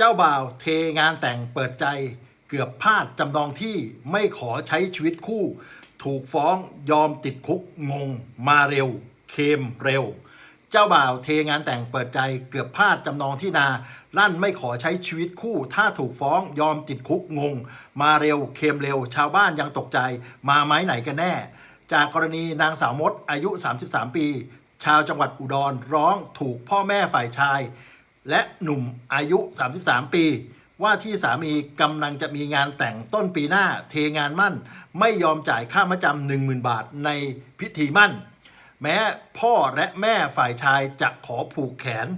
เจ้าบ่าวเทงานแต่งเปิดใจ เกือบพลาดจำนองที่ไม่ขอใช้ชีวิตคู่ ถูกฟ้องยอมติดคุกงง มาเร็ว เคมเร็ว เจ้าบ่าวเทงานแต่งเปิดใจ เกือบพลาดจำนองที่นา ลั่นไม่ขอใช้ชีวิตคู่ ถ้าถูกฟ้องยอมติดคุกงง มาเร็ว เคมเร็ว ชาวบ้านยังตกใจ มาไม้ไหนกันแน่ จากกรณีนางสาวมดอายุ 33 ปี ชาวจังหวัดอุดรร้องถูกพ่อแม่ฝ่ายชาย และหนุ่มอายุ 33 ปี ว่าที่สามีกำลังจะมีงานแต่งต้นปีหน้าเทงานมั่น ไม่ยอมจ่ายค่ามาจำ10,000 บาทในพิธีมั่น แม้พ่อและแม่ฝ่ายชายจะขอผูกแขน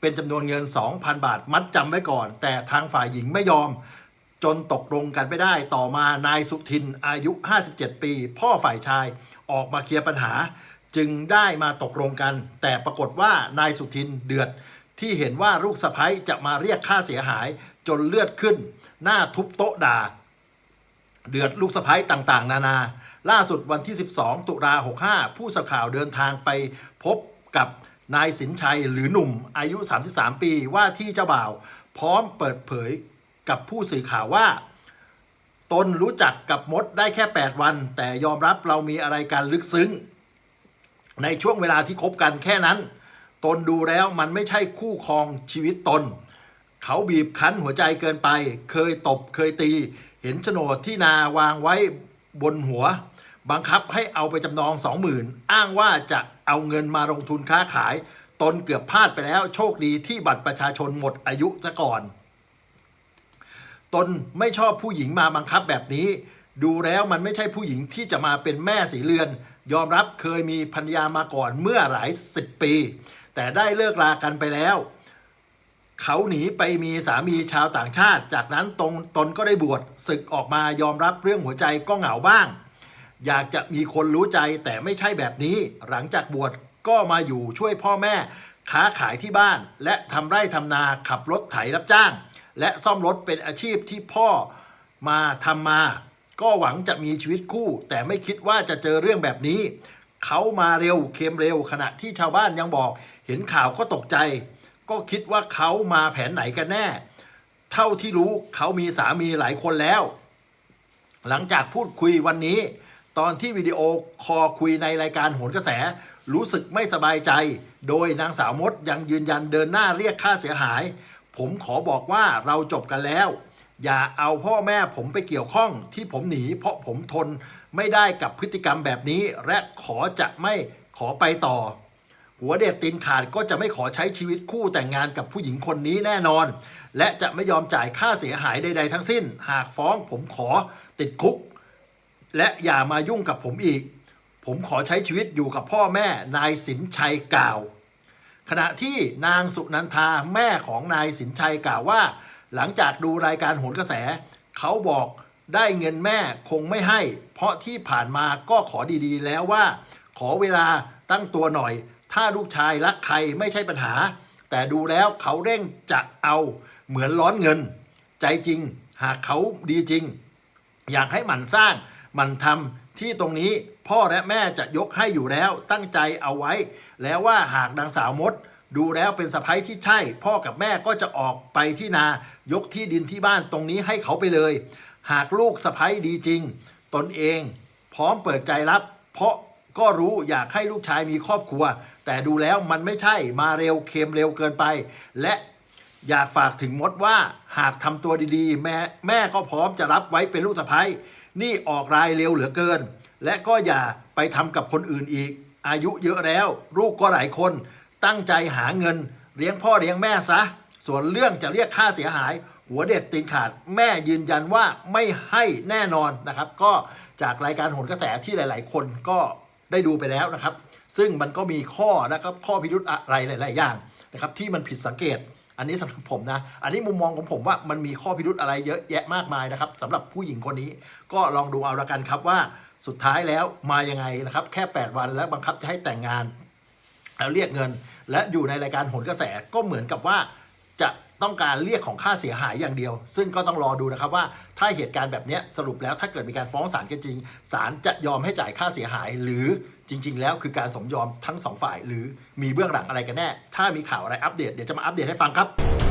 เป็นจำนวนเงิน 2,000 บาทมัดจำไว้ก่อน แต่ทางฝ่ายหญิงไม่ยอม จนตกลงกันไม่ได้ต่อมานายสุทินอายุ 57 ปี พ่อฝ่ายชายออกมาเคลียร์ปัญหา จึงได้มาตกลงกัน แต่ปรากฏว่านายสุทินเดือด ที่เห็นว่าลูกสะพ้ยจะมาเรียกค่าเสียหายจนเลือดขึ้น หน้าทุบโต๊ะด่า เดือดลูกสะพ้ยต่างๆ นานา ล่าสุดวันที่ 12 ตุลา65 ผู้สื่อข่าวเดินทางไปพบกับนายสินชัยหรือหนุ่มอายุ 33 ปีว่าที่เจ้าบ่าว พร้อมเปิดเผยกับผู้สื่อข่าวว่า ตนรู้จักกับมดได้แค่ 8 วัน แต่ยอมรับเรามีอะไรกันลึกซึ้ง ในช่วงเวลาที่คบกันแค่นั้น ตนดูแล้วมันไม่ใช่คู่ครองชีวิตตน เขาบีบคั้นหัวใจเกินไป เคยตบเคยตี เห็นโฉนดที่นาวางไว้บนหัว บังคับให้เอาไปจำนองสองหมื่นอ้างว่าจะเอาเงินมาลงทุนค้าขาย ตนเกือบพลาดไปแล้ว โชคดีที่บัตรประชาชนหมดอายุซะก่อน ตนไม่ชอบผู้หญิงมาบังคับแบบนี้ ดูแล้วมันไม่ใช่ผู้หญิงที่จะมาเป็นแม่สีเรือน ยอมรับเคยมีภรรยามาก่อนเมื่อหลายสิบปี แต่ได้เลิกลากันไปแล้ว เขาหนีไปมีสามีชาวต่างชาติ จากนั้นตรงตนก็ได้บวชศึกออกมายอมรับเรื่องหัวใจก็เหงาบ้าง อยากจะมีคนรู้ใจแต่ไม่ใช่แบบนี้ หลังจากบวชก็มาอยู่ช่วยพ่อแม่ ค้าขายที่บ้าน และทำไร่ทำนาขับรถไถรับจ้าง และซ่อมรถเป็นอาชีพที่พ่อมาทำมา ก็หวังจะมีชีวิตคู่ แต่ไม่คิดว่าจะเจอเรื่องแบบนี้ เขามาเร็วเค็มเร็วขณะที่ชาวบ้านยังบอก เห็นข่าวก็ตกใจ ก็คิดว่าเขามาแผนไหนกันแน่ เท่าที่รู้เขามีสามีหลายคนแล้ว หลังจากพูดคุยวันนี้ ตอนที่วิดีโอคอลคุยในรายการโหนกระแส รู้สึกไม่สบายใจ โดยนางสาวมดยังยืนยันเดินหน้าเรียกค่าเสียหาย ผมขอบอกว่าเราจบกันแล้วอย่าเอาพ่อแม่ผมไปเกี่ยวข้องที่ผมหนี เพราะผมทนไม่ได้กับพฤติกรรมแบบนี้ และขอจะไม่ขอไปต่อ หัวเด็ดตีนขาดก็จะไม่ขอใช้ชีวิตคู่แต่งงานกับผู้หญิงคนนี้แน่นอน และจะไม่ยอมจ่ายค่าเสียหายใด ๆ ทั้งสิ้น หากฟ้องผมขอติดคุก และอย่ามายุ่งกับผมอีก ผมขอใช้ชีวิตอยู่กับพ่อแม่นายสินชัยกล่าว ขณะที่นางสุนันทาแม่ของนายสินชัยกล่าวว่า หลังจากดูรายการโหนกระแส เขาบอกได้เงินแม่คงไม่ให้ เพราะที่ผ่านมาก็ขอดีๆแล้วว่า ขอเวลาตั้งตัวหน่อย ถ้าลูกชายรักใครไม่ใช่ปัญหา แต่ดูแล้วเขาเร่งจะเอาเหมือนร้อนเงิน ใจจริง หากเขาดีจริง อยากให้หมั่นสร้างหมั่นทำที่ตรงนี้พ่อและแม่จะยกให้อยู่แล้วตั้งใจเอาไว้ แล้วว่าหากนางสาวมด ดูแล้วเป็นสะพ้ยที่ใช่ พ่อกับแม่ก็จะออกไปที่นายกที่ดินที่บ้านตรงนี้ให้เขาไปเลย หากลูกสะพ้ยดีจริง ตนเอง พร้อมเปิดใจรับ เพราะ ก็รู้อยากให้ลูกชายมีครอบครัว แต่ดูแล้วมันไม่ใช่มาเร็วเค็มเร็วเกินไป และอยากฝากถึงมดว่าหากทำตัวดีๆ แม่แม่ก็พร้อมจะรับไว้เป็นลูกสะใภ้นี่ออกรายเร็วเหลือเกิน และก็อย่าไปทำกับคนอื่นอีก อายุเยอะแล้ว ลูกก็หลายคน ตั้งใจหาเงิน เลี้ยงพ่อเลี้ยงแม่ซะ ส่วนเรื่องจะเรียกค่าเสียหาย หัวเด็ดตีนขาดแม่ยืนยันว่าไม่ให้แน่นอนนะครับ ก็จากรายการโหนกระแสที่หลาย ๆ คนก็ ได้ดูไปแล้วนะครับ ซึ่งมันก็มีข้อนะครับข้อพิรุธอะไรหลาย ๆ อย่างนะครับที่มันผิดสังเกต อันนี้สำหรับผมนะ อันนี้มุมมองของผมว่ามันมีข้อพิรุธอะไรเยอะแยะมากมายนะครับสำหรับผู้หญิงคนนี้ก็ลองดูเอาละกันครับว่าสุดท้ายแล้วมายังไงนะครับ แค่ 8 วันแล้วบังคับจะให้แต่งงาน แล้วเรียกเงิน และอยู่ในรายการโหนกระแสก็เหมือนกับว่าจะ ต้องการเรียกของค่าเสียหายอย่างเดียว ซึ่งก็ต้องรอดูนะครับว่าถ้าเหตุการณ์แบบนี้สรุปแล้วถ้าเกิดมีการฟ้องศาลกันจริงศาลจะยอมให้จ่ายค่าเสียหาย หรือจริง ๆ แล้วคือการสมยอมทั้งสองฝ่าย หรือมีเบื้องหลังอะไรกันแน่ ถ้ามีข่าวอะไรอัปเดตเดี๋ยวจะมาอัปเดตให้ฟังครับ